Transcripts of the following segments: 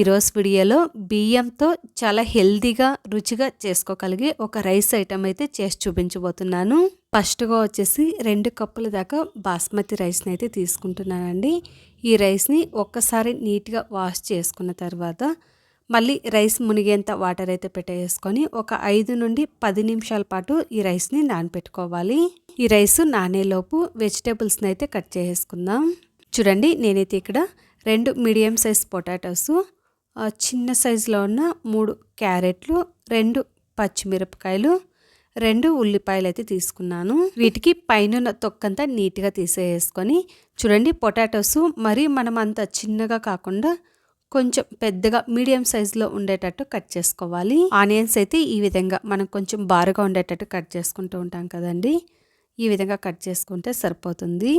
ఈరోజు వీడియోలో బియ్యంతో చాలా హెల్దీగా రుచిగా చేసుకోగలిగే ఒక రైస్ ఐటమ్ అయితే చేసి చూపించబోతున్నాను. ఫస్ట్గా వచ్చేసి రెండు కప్పుల దాకా బాస్మతి రైస్ని అయితే తీసుకుంటున్నానండి. ఈ రైస్ని ఒక్కసారి నీట్గా వాష్ చేసుకున్న తర్వాత మళ్ళీ రైస్ మునిగేంత వాటర్ అయితే పెట్టేసుకొని ఒక ఐదు నుండి పది నిమిషాల పాటు ఈ రైస్ని నానబెట్టుకోవాలి. ఈ రైస్ నానేలోపు వెజిటేబుల్స్ని అయితే కట్ చేసుకుందాం చూడండి నేనైతే ఇక్కడ రెండు మీడియం సైజ్ పొటాటోస్ చిన్న సైజులో ఉన్న మూడు క్యారెట్లు రెండు పచ్చిమిరపకాయలు రెండు ఉల్లిపాయలు అయితే తీసుకున్నాను. వీటికి పైన తొక్కంతా నీట్గా తీసేసుకొని చూడండి పొటాటోస్ మరి మనం అంత చిన్నగా కాకుండా కొంచెం పెద్దగా మీడియం సైజులో ఉండేటట్టు కట్ చేసుకోవాలి. ఆనియన్స్ అయితే ఈ విధంగా మనం కొంచెం బారుగా ఉండేటట్టు కట్ చేసుకుంటూ ఉంటాం కదండి. ఈ విధంగా కట్ చేసుకుంటే సరిపోతుంది.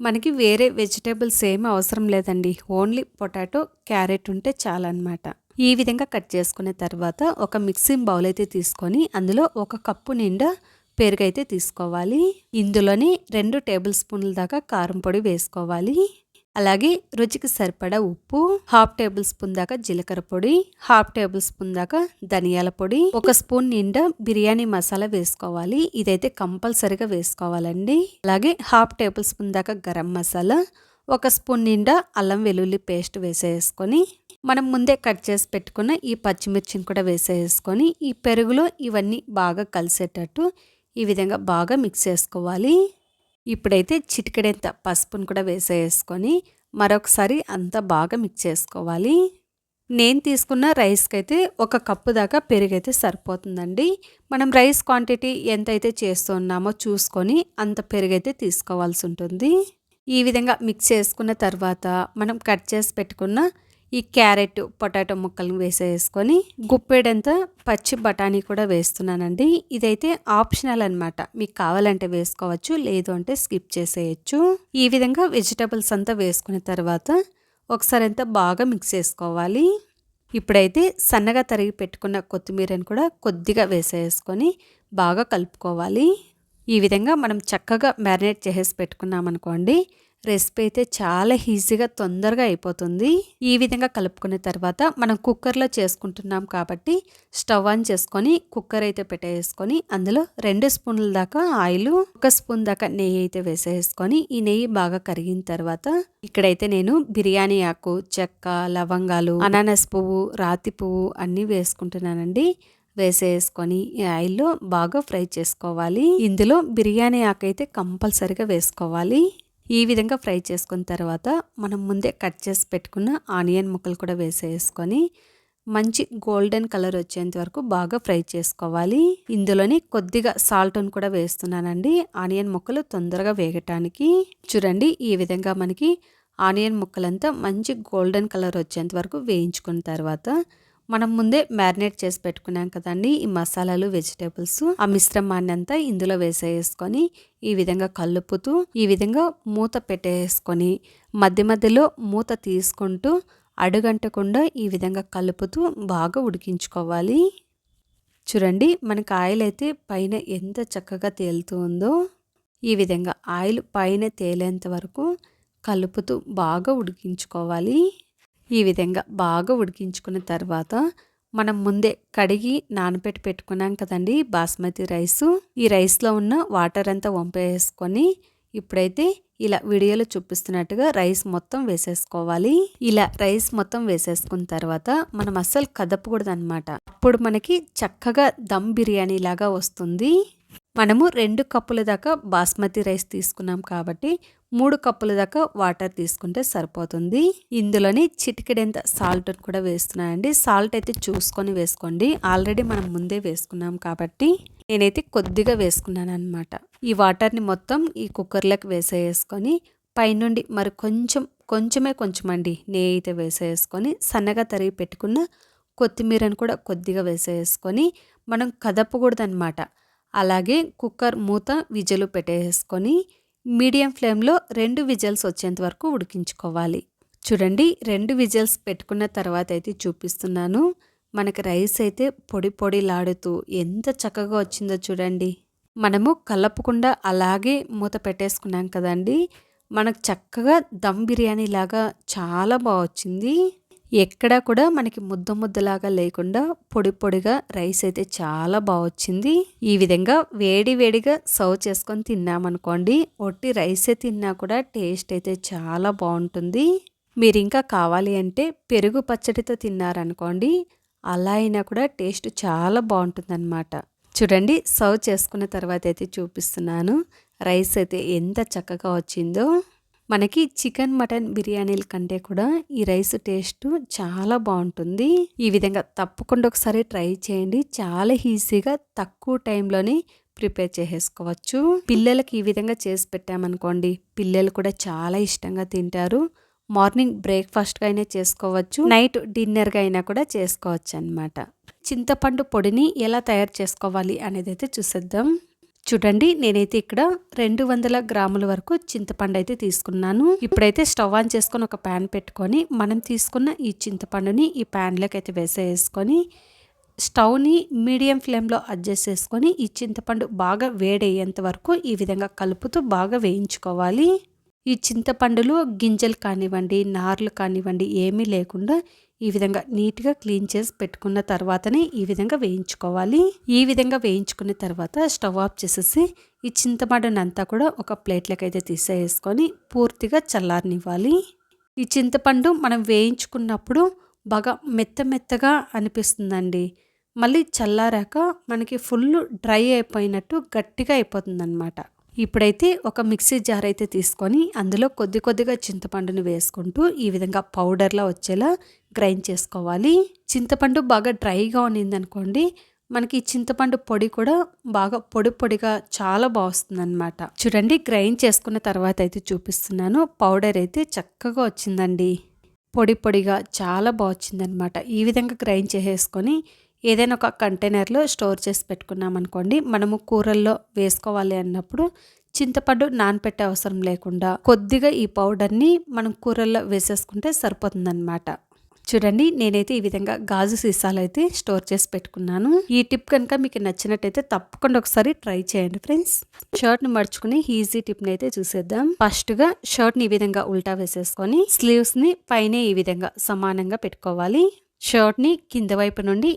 మనకి వేరే వెజిటేబుల్స్ ఏమి అవసరం లేదండి. ఓన్లీ పొటాటో క్యారెట్ ఉంటే చాలన్నమాట. ఈ విధంగా కట్ చేసుకున్న తర్వాత ఒక మిక్సింగ్ బౌల్ అయితే తీసుకొని అందులో ఒక కప్పు నిండా పెరుగు అయితే తీసుకోవాలి. ఇందులోని రెండు టేబుల్ స్పూన్ల దాకా కారం పొడి వేసుకోవాలి. అలాగే రుచికి సరిపడా ఉప్పు హాఫ్ టేబుల్ స్పూన్ దాకా జీలకర్ర పొడి హాఫ్ టేబుల్ స్పూన్ దాకా ధనియాల పొడి ఒక స్పూన్ నిండా బిర్యానీ మసాలా వేసుకోవాలి. ఇదైతే కంపల్సరిగా వేసుకోవాలండి. అలాగే హాఫ్ టేబుల్ స్పూన్ దాకా గరం మసాలా ఒక స్పూన్ నిండా అల్లం వెల్లుల్లి పేస్ట్ వేసేసుకొని మనం ముందే కట్ చేసి పెట్టుకున్న ఈ పచ్చిమిర్చిని కూడా వేసేసుకొని ఈ పెరుగులో ఇవన్నీ బాగా కలిసేటట్టు ఈ విధంగా బాగా మిక్స్ చేసుకోవాలి. ఇప్పుడైతే చిటికెడంత పసుపును కూడా వేసేసుకొని మరొకసారి అంతా బాగా మిక్స్ చేసుకోవాలి. నేను తీసుకున్న రైస్కి అయితే ఒక కప్పు దాకా పెరుగైతే సరిపోతుందండి. మనం రైస్ క్వాంటిటీ ఎంత అయితే చేస్తున్నామో చూసుకొని అంత పెరుగైతే తీసుకోవాల్సి ఉంటుంది. ఈ విధంగా మిక్స్ చేసుకున్న తర్వాత మనం కట్ చేసి పెట్టుకున్న ఈ క్యారెట్ పొటాటో ముక్కలను వేసేసుకొని గుప్పెడంతా పచ్చి బఠానీ కూడా వేస్తున్నానండి. ఇదైతే ఆప్షనల్ అనమాట మీకు కావాలంటే వేసుకోవచ్చు లేదు అంటే స్కిప్ చేసేయచ్చు. ఈ విధంగా వెజిటబుల్స్ అంతా వేసుకున్న తర్వాత ఒకసారి అంతా బాగా మిక్స్ చేసుకోవాలి. ఇప్పుడైతే సన్నగా తరిగి పెట్టుకున్న కొత్తిమీరని కూడా కొద్దిగా వేసేసుకొని బాగా కలుపుకోవాలి. ఈ విధంగా మనం చక్కగా మ్యారినేట్ చేసేసి పెట్టుకున్నామనుకోండి రెసిపీ అయితే చాలా ఈజీగా తొందరగా అయిపోతుంది. ఈ విధంగా కలుపుకున్న తర్వాత మనం కుక్కర్లో చేసుకుంటున్నాం కాబట్టి స్టవ్ ఆన్ చేసుకొని కుక్కర్ అయితే పెట్టేసుకొని అందులో రెండు స్పూన్ల దాకా ఆయిల్ ఒక స్పూన్ దాకా నెయ్యి అయితే వేసేసుకొని ఈ నెయ్యి బాగా కరిగిన తర్వాత ఇక్కడైతే నేను బిర్యానీ ఆకు చెక్క లవంగాలు అనానస్ పువ్వు రాతి పువ్వు అన్నీ వేసుకుంటున్నానండి. వేసేసుకొని ఈ ఆయిల్లో బాగా ఫ్రై చేసుకోవాలి. ఇందులో బిర్యానీ ఆకు అయితే కంపల్సరిగా వేసుకోవాలి. ఈ విధంగా ఫ్రై చేసుకున్న తర్వాత మనం ముందే కట్ చేసి పెట్టుకున్న ఆనియన్ ముక్కలు కూడా వేసేసుకొని మంచి గోల్డెన్ కలర్ వచ్చేంత వరకు బాగా ఫ్రై చేసుకోవాలి. ఇందులోని కొద్దిగా సాల్ట్ని కూడా వేస్తున్నానండి. ఆనియన్ ముక్కలు తొందరగా వేగటానికి చూడండి ఈ విధంగా మనకి ఆనియన్ ముక్కలంతా మంచి గోల్డెన్ కలర్ వచ్చేంత వరకు వేయించుకున్న తర్వాత మనం ముందే మ్యారినేట్ చేసి పెట్టుకున్నాం కదండి ఈ మసాలాలు వెజిటేబుల్స్. ఆ మిశ్రమాన్ని అంతా ఇందులో వేసేసుకొని ఈ విధంగా కలుపుతూ ఈ విధంగా మూత పెట్టేసుకొని మధ్య మధ్యలో మూత తీసుకుంటూ అడుగంటకుండా ఈ విధంగా కలుపుతూ బాగా ఉడికించుకోవాలి. చూడండి మనకు ఆయిల్ అయితే పైన ఎంత చక్కగా తేలుతూ ఉందో ఈ విధంగా ఆయిల్ పైన తేలేంత వరకు కలుపుతూ బాగా ఉడికించుకోవాలి. ఈ విధంగా బాగా ఉడికించుకున్న తర్వాత మనం ముందే కడిగి నానబెట్టి పెట్టుకున్నాం కదండి బాస్మతి రైస్. ఈ రైస్లో ఉన్న వాటర్ అంతా వంపేసుకొని ఇప్పుడైతే ఇలా వీడియోలో చూపిస్తున్నట్టుగా రైస్ మొత్తం వేసేసుకోవాలి. ఇలా రైస్ మొత్తం వేసేసుకున్న తర్వాత మనం అస్సలు కదపకూడదు అనమాట అప్పుడు మనకి చక్కగా దమ్ బిర్యానీ లాగా వస్తుంది. మనము రెండు కప్పుల దాకా బాస్మతి రైస్ తీసుకున్నాం కాబట్టి మూడు కప్పుల దాకా వాటర్ తీసుకుంటే సరిపోతుంది. ఇందులోని చిటికెడెంత సాల్ట్ కూడా వేస్తున్నానండి. సాల్ట్ అయితే చూసుకొని వేసుకోండి. ఆల్రెడీ మనం ముందే వేసుకున్నాం కాబట్టి నేనైతే కొద్దిగా వేసుకున్నాను అనమాట ఈ వాటర్ని మొత్తం ఈ కుక్కర్లోకి వేసేసుకొని పైనుండి మరి కొంచెం కొంచెమే కొంచెం అండి నెయ్యి అయితే వేసేసుకొని సన్నగా తరిగి పెట్టుకున్న కొత్తిమీరని కూడా కొద్దిగా వేసేసుకొని మనం కదపకూడదనమాట అలాగే కుక్కర్ మూత విజలు పెట్టేసుకొని మీడియం ఫ్లేమ్లో రెండు విజల్స్ వచ్చేంత వరకు ఉడికించుకోవాలి. చూడండి రెండు విజల్స్ పెట్టుకున్న తర్వాత అయితే చూపిస్తున్నాను. మనకి రైస్ అయితే పొడి పొడిలాడుతూ ఎంత చక్కగా వచ్చిందో చూడండి. మనము కలపకుండా అలాగే మూత పెట్టేసుకున్నాం కదండి. మనకు చక్కగా దమ్ బిర్యానీ లాగా చాలా బాగా వచ్చింది. ఎక్కడా కూడా మనకి ముద్ద ముద్దలాగా లేకుండా పొడి పొడిగా రైస్ అయితే చాలా బాగా వచ్చింది. ఈ విధంగా వేడి వేడిగా సర్వ్ చేసుకొని తిన్నామనుకోండి ఒట్టి రైసే తిన్నా కూడా టేస్ట్ అయితే చాలా బాగుంటుంది. మీరు ఇంకా కావాలి అంటే పెరుగు పచ్చడితో తిన్నారనుకోండి అలా అయినా కూడా టేస్ట్ చాలా బాగుంటుందన్నమాట. చూడండి సర్వ్ చేసుకున్న తర్వాత అయితే చూపిస్తున్నాను. రైస్ అయితే ఎంత చక్కగా వచ్చిందో. మనకి చికెన్ మటన్ బిర్యానీల కంటే కూడా ఈ రైస్ టేస్ట్ చాలా బాగుంటుంది. ఈ విధంగా తప్పకుండా ఒకసారి ట్రై చేయండి. చాలా ఈజీగా తక్కువ టైంలోనే ప్రిపేర్ చేసేసుకోవచ్చు. పిల్లలకి ఈ విధంగా చేసి పెట్టామనుకోండి పిల్లలు కూడా చాలా ఇష్టంగా తింటారు. మార్నింగ్ బ్రేక్ఫాస్ట్గా అయినా చేసుకోవచ్చు నైట్ డిన్నర్గా అయినా కూడా చేసుకోవచ్చు అనమాట చింతపండు పొడిని ఎలా తయారు చేసుకోవాలి అనేది అయితే చూసేద్దాం. చూడండి నేనైతే ఇక్కడ రెండు వందల గ్రాముల వరకు చింతపండు అయితే తీసుకున్నాను. ఇప్పుడైతే స్టవ్ ఆన్ చేసుకొని ఒక ప్యాన్ పెట్టుకొని మనం తీసుకున్న ఈ చింతపండుని ఈ ప్యాన్లోకి అయితే వేసేసుకొని స్టవ్ని మీడియం ఫ్లేమ్లో అడ్జస్ట్ చేసుకొని ఈ చింతపండు బాగా వేడయ్యేంత వరకు ఈ విధంగా కలుపుతూ బాగా వేయించుకోవాలి. ఈ చింతపండులో గింజలు కానివ్వండి నార్లు కానివ్వండి ఏమీ లేకుండా ఈ విధంగా నీట్గా క్లీన్ చేసి పెట్టుకున్న తర్వాతనే ఈ విధంగా వేయించుకోవాలి. ఈ విధంగా వేయించుకున్న తర్వాత స్టవ్ ఆఫ్ చేసేసి ఈ చింతపండునంతా కూడా ఒక ప్లేట్లోకి అయితే తీసేసుకొని పూర్తిగా చల్లారనివ్వాలి. ఈ చింతపండు మనం వేయించుకున్నప్పుడు బాగా మెత్త మెత్తగా అనిపిస్తుందండి. మళ్ళీ చల్లారాక మనకి ఫుల్ డ్రై అయిపోయినట్టు గట్టిగా అయిపోతుందన్నమాట. ఇప్పుడైతే ఒక మిక్సీ జార్ అయితే తీసుకొని అందులో కొద్ది కొద్దిగా చింతపండుని వేసుకుంటూ ఈ విధంగా పౌడర్లా వచ్చేలా గ్రైండ్ చేసుకోవాలి. చింతపండు బాగా డ్రైగా ఉన్నిందనుకోండి మనకి చింతపండు పొడి కూడా బాగా పొడి పొడిగా చాలా బాగుస్తుంది అనమాట చూడండి గ్రైండ్ చేసుకున్న తర్వాత అయితే చూపిస్తున్నాను. పౌడర్ అయితే చక్కగా వచ్చిందండి. పొడి పొడిగా చాలా బాగొచ్చిందనమాట ఈ విధంగా గ్రైండ్ చేసేసుకొని ఏదైనా ఒక కంటైనర్లో స్టోర్ చేసి పెట్టుకున్నాం అనుకోండి మనము కూరల్లో వేసుకోవాలి అన్నప్పుడు చింతపండు నానపెట్టే అవసరం లేకుండా కొద్దిగా ఈ పౌడర్ని మనం కూరల్లో వేసేసుకుంటే సరిపోతుందన్నమాట. చూడండి నేనైతే ఈ విధంగా గాజు సీసాలు అయితే స్టోర్ చేసి పెట్టుకున్నాను. ఈ టిప్ కనుక మీకు నచ్చినట్టయితే తప్పకుండా ఒకసారి ట్రై చేయండి ఫ్రెండ్స్. షర్ట్ని మడుచుకుని ఈజీ టిప్ అయితే చూసేద్దాం. ఫస్ట్గా షర్ట్ని ఈ విధంగా ఉల్టా వేసేసుకొని స్లీవ్స్ని పైన ఈ విధంగా సమానంగా పెట్టుకోవాలి. షర్ట్ని కింద వైపు నుండి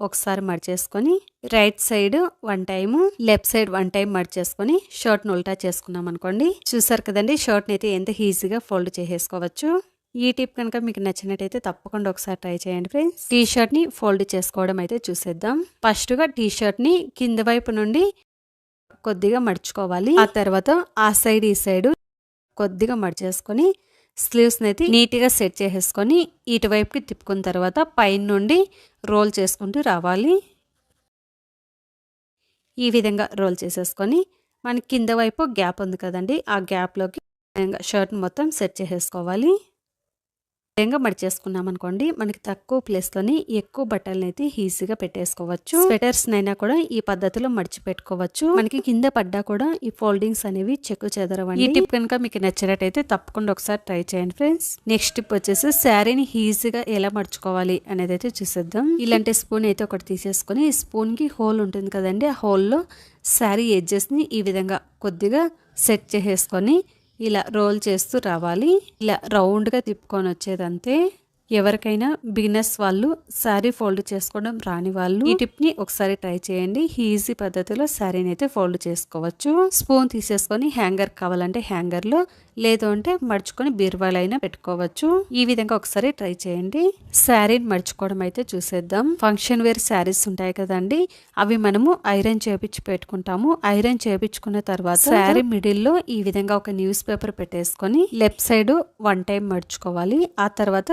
ఒకసారి మడిచేసుకొని right side one time left side one time మడిచేసుకొని షర్ట్ను ఉల్టా చేసుకున్నాం అనుకోండి చూసారు కదండి షర్ట్ని అయితే ఎంత ఈజీగా ఫోల్డ్ చేసేసుకోవచ్చు. ఈ టిప్ కనుక మీకు నచ్చినట్టయితే తప్పకుండా ఒకసారి ట్రై చేయండి ఫ్రెండ్స్. టీ షర్ట్ని ఫోల్డ్ చేసుకోవడం అయితే చూసేద్దాం. ఫస్ట్గా టీ షర్ట్ని కింద వైపు నుండి కొద్దిగా మడుచుకోవాలి. ఆ తర్వాత ఆ సైడ్ ఈ సైడ్ కొద్దిగా మడిచేసుకొని స్లీవ్స్ని అయితే నీట్గా సెట్ చేసేసుకొని ఇటువైపుకి తిప్పుకున్న తర్వాత పైన నుండి రోల్ చేసుకుంటూ రావాలి. ఈ విధంగా రోల్ చేసేసుకొని మన కింద వైపు గ్యాప్ ఉంది కదండి ఆ గ్యాప్లోకి షర్ట్ మొత్తం సెట్ చేసేసుకోవాలి. విధంగా మడిచేసుకున్నాం అనుకోండి మనకి తక్కువ ప్లేస్లోని ఎక్కువ బట్టలను అయితే ఈజీగా పెట్టేసుకోవచ్చు. స్వెటర్స్ నైనా కూడా ఈ పద్ధతిలో మడిచి పెట్టుకోవచ్చు మనకి కింద పడ్డా కూడా ఈ ఫోల్డింగ్స్ అనేవి చెక్కు చెదరవండి. ఈ టిప్ కనుక మీకు నచ్చినట్టయితే తప్పకుండా ఒకసారి ట్రై చేయండి ఫ్రెండ్స్. నెక్స్ట్ టిప్ వచ్చేసి శారీని ఈజీగా ఎలా మడుచుకోవాలి అనేది అయితే చూసేద్దాం. ఇలాంటి స్పూన్ అయితే ఒకటి తీసేసుకొని ఈ స్పూన్కి హోల్ ఉంటుంది కదండి ఆ హోల్లో శారీ ఎడ్జెస్ని ఈ విధంగా కొద్దిగా సెట్ చేసేసుకొని ఇలా రోల్ చేస్తూ రావాలి. ఇలా రౌండ్గా తిప్పుకొని వచ్చేదంతే. ఎవరికైనా బిగినర్స్ వాళ్ళు శారీ ఫోల్డ్ చేసుకోవడం రాని వాళ్ళు ఈ టిప్ని ఒకసారి ట్రై చేయండి. ఈజీ పద్ధతిలో శారీని అయితే ఫోల్డ్ చేసుకోవచ్చు. స్పూన్ తీసేసుకొని హ్యాంగర్ కావాలంటే హ్యాంగర్లో లేదు అంటే మడుచుకొని బీరువాలో పెట్టుకోవచ్చు. ఈ విధంగా ఒకసారి ట్రై చేయండి. శారీని మడుచుకోవడం అయితే చూసేద్దాం. ఫంక్షన్ వేర్ శారీస్ ఉంటాయి కదండి అవి మనము ఐరన్ చేపించి పెట్టుకుంటాము. ఐరన్ చేపించుకున్న తర్వాత శారీ మిడిల్లో ఈ విధంగా ఒక న్యూస్ పేపర్ పెట్టేసుకొని లెఫ్ట్ సైడ్ వన్ టైం మడుచుకోవాలి. ఆ తర్వాత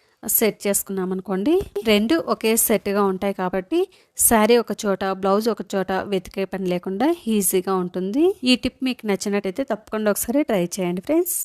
సెట్ చేసుకున్నాం అనుకోండి రెండు ఒకే సెట్గా ఉంటాయి కాబట్టి శారీ ఒక చోట బ్లౌజ్ ఒక చోట వెతికే పని లేకుండా ఈజీగా ఉంటుంది. ఈ టిప్ మీకు నచ్చినట్టయితే తప్పకుండా ఒకసారి ట్రై చేయండి ఫ్రెండ్స్.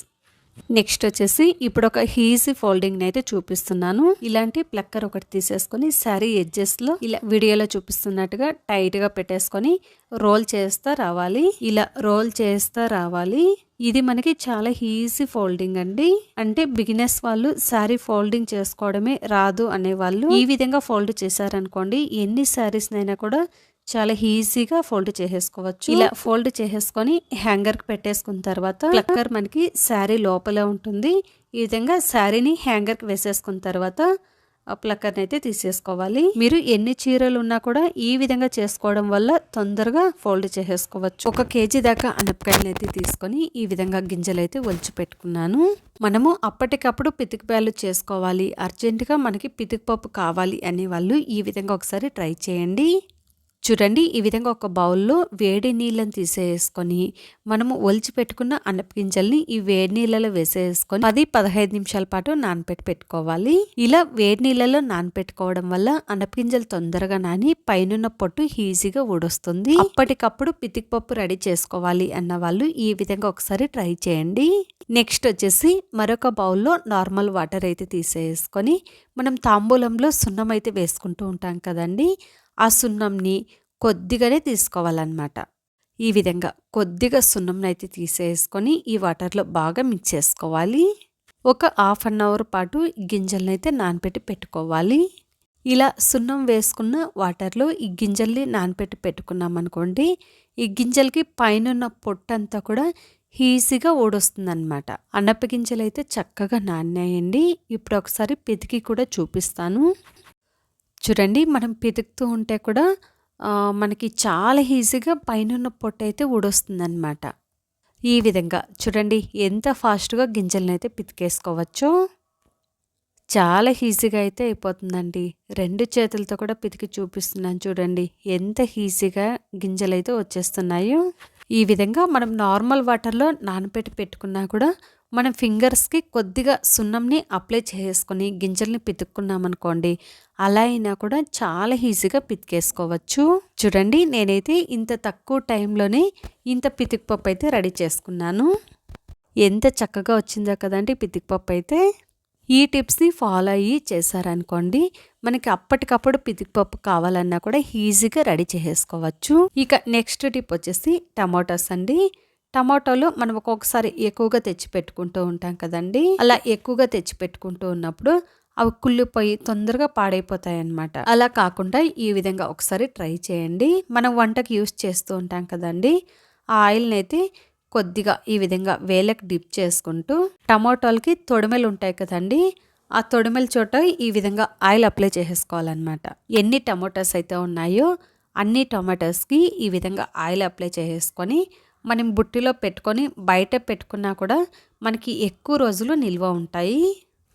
నెక్స్ట్ వచ్చేసి ఇప్పుడు ఒక హీజీ ఫోల్డింగ్ అయితే చూపిస్తున్నాను. ఇలాంటి ప్లక్కర్ ఒకటి తీసేసుకొని శారీ ఎడ్జెస్లో ఇలా వీడియోలో చూపిస్తున్నట్టుగా టైట్గా పెట్టేసుకొని రోల్ చేస్తా రావాలి. ఇలా రోల్ చేస్తా రావాలి. ఇది మనకి చాలా ఈజీ ఫోల్డింగ్ అండి. అంటే బిగినర్స్ వాళ్ళు శారీ ఫోల్డింగ్ చేసుకోవడమే రాదు అనే వాళ్ళు ఈ విధంగా ఫోల్డ్ చేశారనుకోండి ఎన్ని శారీస్ నైనా కూడా చాలా ఈజీగా ఫోల్డ్ చేసేసుకోవచ్చు. ఇలా ఫోల్డ్ చేసేసుకొని హ్యాంగర్కి పెట్టేసుకున్న తర్వాత ప్లక్కర్ మనకి శారీ లోపల ఉంటుంది. ఈ విధంగా శారీని హ్యాంగర్కి వేసేసుకున్న తర్వాత ప్లక్కర్ని అయితే తీసేసుకోవాలి. మీరు ఎన్ని చీరలు ఉన్నా కూడా ఈ విధంగా చేసుకోవడం వల్ల తొందరగా ఫోల్డ్ చేసేసుకోవచ్చు. ఒక కేజీ దాకా అనపకాయలు అయితే తీసుకొని ఈ విధంగా గింజలు అయితే ఒలిచి పెట్టుకున్నాను. మనము అప్పటికప్పుడు పితికిపాయలు చేసుకోవాలి. అర్జెంటుగా మనకి పితికిపప్పు కావాలి అనే వాళ్ళు ఈ విధంగా ఒకసారి ట్రై చేయండి. చూడండి ఈ విధంగా ఒక బౌల్లో వేడి నీళ్ళని తీసేసుకొని మనము ఒలిచి పెట్టుకున్న అనపగింజల్ని ఈ వేడి నీళ్ళలో వేసేసుకొని పది పదహైదు నిమిషాల పాటు నానపెట్టి పెట్టుకోవాలి. ఇలా వేడి నీళ్ళలో నానపెట్టుకోవడం వల్ల అనపగింజలు తొందరగా నాని పైనున్న పొట్టు ఈజీగా ఊడొస్తుంది. అప్పటికప్పుడు పితికిపప్పు రెడీ చేసుకోవాలి అన్న వాళ్ళు ఈ విధంగా ఒకసారి ట్రై చేయండి. నెక్స్ట్ వచ్చేసి మరొక బౌల్లో నార్మల్ వాటర్ అయితే తీసేసుకొని మనం తాంబూలంలో సున్నం అయితే వేసుకుంటూ ఉంటాం కదండి. ఆ సున్నంని కొద్దిగానే తీసుకోవాలన్నమాట. ఈ విధంగా కొద్దిగా సున్నంని అయితే తీసేసుకొని ఈ వాటర్లో బాగా మిక్స్ చేసుకోవాలి. ఒక హాఫ్ అన్ అవర్ పాటు గింజలను అయితే నానపెట్టి పెట్టుకోవాలి. ఇలా సున్నం వేసుకున్న వాటర్లో ఈ గింజల్ని నానపెట్టి పెట్టుకున్నాం అనుకోండి ఈ గింజలకి పైన పొట్టంతా కూడా ఈజీగా ఊడొస్తుందన్నమాట. అన్నప్ప గింజలు అయితే చక్కగా నానాయండి ఇప్పుడు ఒకసారి పితికి కూడా చూపిస్తాను. చూడండి మనం పితుకుతూ ఉంటే కూడా మనకి చాలా ఈజీగా పైన పొట్టు అయితే ఊడొస్తుందన్నమాట. ఈ విధంగా చూడండి ఎంత ఫాస్ట్గా గింజలను అయితే పితికేసుకోవచ్చో. చాలా ఈజీగా అయితే అయిపోతుందండి. రెండు చేతులతో కూడా పితికి చూపిస్తున్నాను చూడండి ఎంత ఈజీగా గింజలు అయితే వచ్చేస్తున్నాయో. ఈ విధంగా మనం నార్మల్ వాటర్లో నానబెట్టి పెట్టుకున్నా కూడా మనం ఫింగర్స్కి కొద్దిగా సున్నంని అప్లై చేసుకొని గింజల్ని పితుక్కున్నామనుకోండి అలా అయినా కూడా చాలా ఈజీగా పితికేసుకోవచ్చు. చూడండి నేనైతే ఇంత తక్కువ టైంలోనే ఇంత పితికిపప్పు అయితే రెడీ చేసుకున్నాను. ఎంత చక్కగా వచ్చిందో కదండి పితికిపప్పు అయితే. ఈ టిప్స్ని ఫాలో అయ్యి చేశారనుకోండి మనకి అప్పటికప్పుడు పితికిపప్పు కావాలన్నా కూడా ఈజీగా రెడీ చేసేసుకోవచ్చు ఇక నెక్స్ట్ టిప్ వచ్చేసి టమాటోస్ అండి. టమాటోలు మనం ఒక్కొక్కసారి ఎక్కువగా తెచ్చి పెట్టుకుంటూ ఉంటాం కదండి. అలా ఎక్కువగా తెచ్చి పెట్టుకుంటూ ఉన్నప్పుడు అవి కుళ్ళిపోయి తొందరగా పాడైపోతాయి అన్నమాట అలా కాకుండా ఈ విధంగా ఒకసారి ట్రై చేయండి. మనం వంటకి యూస్ చేస్తూ ఉంటాం కదండి. ఆ ఆయిల్ని అయితే కొద్దిగా ఈ విధంగా వేలకు డిప్ చేసుకుంటూ టమాటోలకి తొడిమెలు ఉంటాయి కదండి. ఆ తొడిమెల చోట ఈ విధంగా ఆయిల్ అప్లై చేసేసుకోవాలన్నమాట ఎన్ని టమాటోస్ అయితే ఉన్నాయో అన్ని టమాటోస్కి ఈ విధంగా ఆయిల్ అప్లై చేసేసుకొని మనం బుట్టిలో పెట్టుకొని బయట పెట్టుకున్నా కూడా మనకి ఎక్కువ రోజులు నిల్వ ఉంటాయి.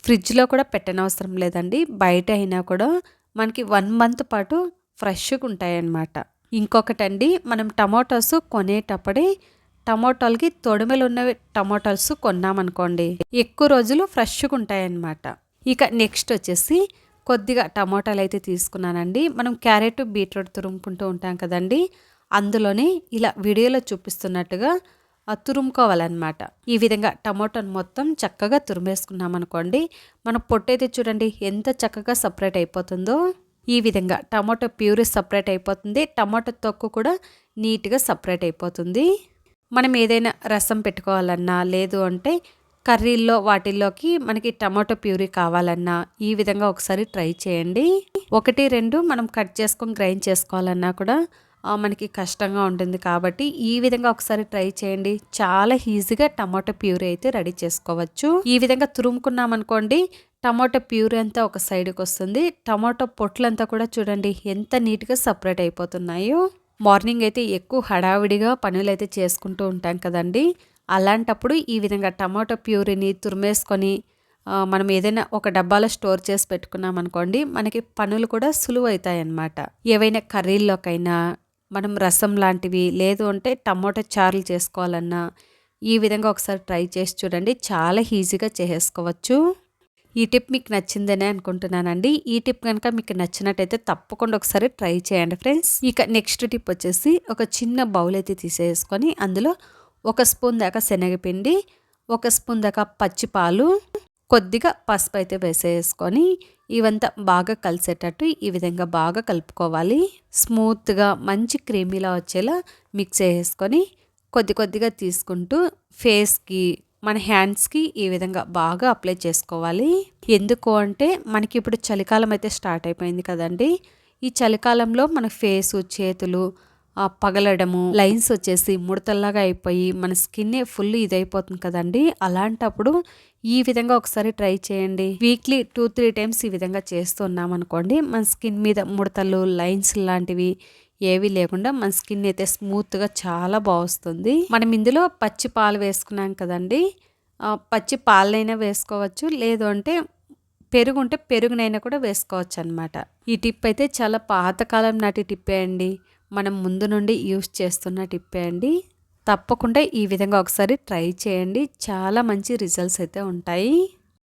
ఫ్రిడ్జ్లో కూడా పెట్టనవసరం లేదండి. బయట అయినా కూడా మనకి వన్ మంత్ పాటు ఫ్రెష్గా ఉంటాయన్నమాట. ఇంకొకటండి మనం టమాటోస్ కొనేటప్పుడే టమాటోలకి తొడిమలు ఉన్నవి టమాటోస్ కొన్నామనుకోండి ఎక్కువ రోజులు ఫ్రెష్గా ఉంటాయన్నమాట. ఇక నెక్స్ట్ వచ్చేసి కొద్దిగా టమాటాలు అయితే తీసుకున్నానండి. మనం క్యారెట్ బీట్రూట్ తురుముకుంటూ ఉంటాం కదండి. అందులోనే ఇలా వీడియోలో చూపిస్తున్నట్టుగా తురుముకోవాలన్నమాట. ఈ విధంగా టమోటాను మొత్తం చక్కగా తురిమేసుకున్నాం అనుకోండి మన పొట్టయితే చూడండి ఎంత చక్కగా సపరేట్ అయిపోతుందో. ఈ విధంగా టమాటో ప్యూరీ సపరేట్ అయిపోతుంది టమాటో తొక్కు కూడా నీట్గా సపరేట్ అయిపోతుంది. మనం ఏదైనా రసం పెట్టుకోవాలన్నా లేదు అంటే కర్రీల్లో వాటిల్లోకి మనకి టమాటో ప్యూరీ కావాలన్నా ఈ విధంగా ఒకసారి ట్రై చేయండి. ఒకటి రెండు మనం కట్ చేసుకొని గ్రైండ్ చేసుకోవాలన్నా కూడా మనకి కష్టంగా ఉంటుంది కాబట్టి ఈ విధంగా ఒకసారి ట్రై చేయండి. చాలా ఈజీగా టమాటో ప్యూరీ అయితే రెడీ చేసుకోవచ్చు. ఈ విధంగా తురుముకున్నాం అనుకోండి టమాటో ప్యూరీ అంతా ఒక సైడ్కి వస్తుంది. టమాటో పొట్లంతా కూడా చూడండి ఎంత నీట్గా సపరేట్ అయిపోతున్నాయో. మార్నింగ్ అయితే ఎక్కువ హడావిడిగా పనులు అయితే చేసుకుంటూ ఉంటాం కదండి. అలాంటప్పుడు ఈ విధంగా టమాటో ప్యూరీని తురిమేసుకొని మనం ఏదైనా ఒక డబ్బాలో స్టోర్ చేసి పెట్టుకున్నాం అనుకోండి మనకి పనులు కూడా సులువు అవుతాయి అన్నమాట ఏవైనా కర్రీల్లోకైనా మనం రసం లాంటివి లేదు అంటే టమోటా చారులు చేసుకోవాలన్నా ఈ విధంగా ఒకసారి ట్రై చేసి చూడండి. చాలా ఈజీగా చేసేసుకోవచ్చు ఈ టిప్ మీకు నచ్చిందనే అనుకుంటున్నానండి. ఈ టిప్ కనుక మీకు నచ్చినట్టయితే తప్పకుండా ఒకసారి ట్రై చేయండి ఫ్రెండ్స్. ఇక నెక్స్ట్ టిప్ వచ్చేసి ఒక చిన్న బౌల్ అయితే తీసేసుకొని అందులో ఒక స్పూన్ దాకా శనగపిండి ఒక స్పూన్ దాకా పచ్చిపాలు కొద్దిగా పసుపు అయితే వేసేసుకొని ఇవంతా బాగా కలిసేటట్టు ఈ విధంగా బాగా కలుపుకోవాలి. స్మూత్గా మంచి క్రీమీలా వచ్చేలా మిక్స్ చేసుకొని కొద్ది కొద్దిగా తీసుకుంటూ ఫేస్కి మన హ్యాండ్స్కి ఈ విధంగా బాగా అప్లై చేసుకోవాలి. ఎందుకు అంటే మనకి ఇప్పుడు చలికాలం అయితే స్టార్ట్ అయిపోయింది కదండి. ఈ చలికాలంలో మన ఫేసు చేతులు పగలడము లైన్స్ వచ్చేసి ముడతల్లాగా అయిపోయి మన స్కిన్నే ఫుల్ ఇదైపోతుంది కదండి. అలాంటప్పుడు ఈ విధంగా ఒకసారి ట్రై చేయండి. వీక్లీ టూ త్రీ టైమ్స్ ఈ విధంగా చేస్తున్నాం అనుకోండి మన స్కిన్ మీద ముడతలు లైన్స్ లాంటివి ఏవి లేకుండా మన స్కిన్ అయితే స్మూత్గా చాలా బాగుస్తుంది. మనం ఇందులో పచ్చి పాలు వేసుకున్నాం కదండి. పచ్చి పాలనైనా వేసుకోవచ్చు లేదు అంటే పెరుగు ఉంటే పెరుగునైనా కూడా వేసుకోవచ్చు అనమాట ఈ టిప్ అయితే చాలా పాతకాలం నాటి టిప్పే అండి. మనం ముందు నుండి యూస్ చేస్తున్న టిప్పే అండి. తప్పకుండా ఈ విధంగా ఒకసారి ట్రై చేయండి. చాలా మంచి రిజల్ట్స్ అయితే ఉంటాయి.